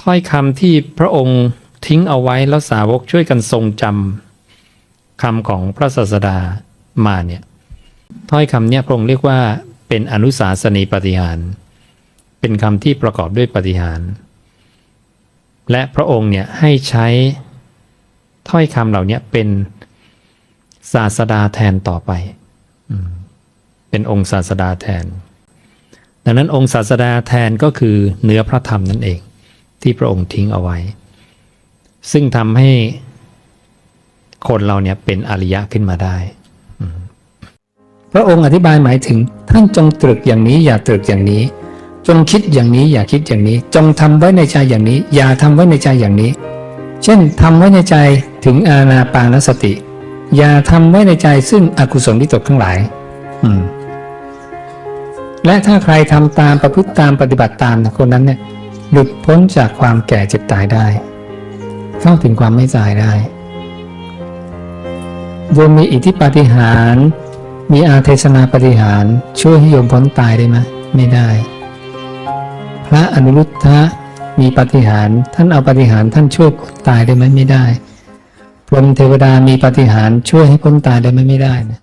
ถ้อยคำที่พระองค์ทิ้งเอาไว้แล้วสาวกช่วยกันทรงจำคำของพระศาสดามาเนี่ยถ้อยคำเนี่ยพระองค์เรียกว่าเป็นอนุสาสนีปฏิหาร เป็นคำที่ประกอบด้วยปฏิหาร และพระองค์เนี่ยให้ใช้ถ้อยคำเหล่านี้เป็นศาสดาแทนต่อไป เป็นองค์ศาสดาแทน ดังนั้นองค์ศาสดาแทนก็คือเนื้อพระธรรมนั่นเอง ที่พระองค์ทิ้งเอาไว้ ซึ่งทำให้คนเราเนี่ยเป็นอริยะขึ้นมาได้พระองค์อธิบายหมายถึง ท่านจงตรึกอย่างนี้ อย่าตรึกอย่างนี้ จงคิดอย่างนี้ อย่าคิดอย่างนี้ จงทำไว้ในใจอย่างนี้ อย่าทำไว้ในใจอย่างนี้ เช่นทำไว้ในใจถึงอาณาปานสติ อย่าทำไว้ในใจซึ่งอกุศลวิตกทั้งหลาย อืม และถ้าใครทำตามประพฤติตามปฏิบัติตามคนนั้นเนี่ย หลุดพ้นจากความแก่เจ็บตายได้ เข้าถึงความไม่ตายได้โยมมีอิทธิปาฏิหาริย์มีอาเทศนาปาฏิหารช่วยให้โยมพ้นตายได้ไหมไม่ได้ พระอนุรุทธะมีปาฏิหารท่านเอาปาฏิหารท่านช่วยพ้นตายได้ไหมไม่ได้พรหมเทวดามีปาฏิหารช่วยให้พ้นตายได้ไหมไม่ได้นะ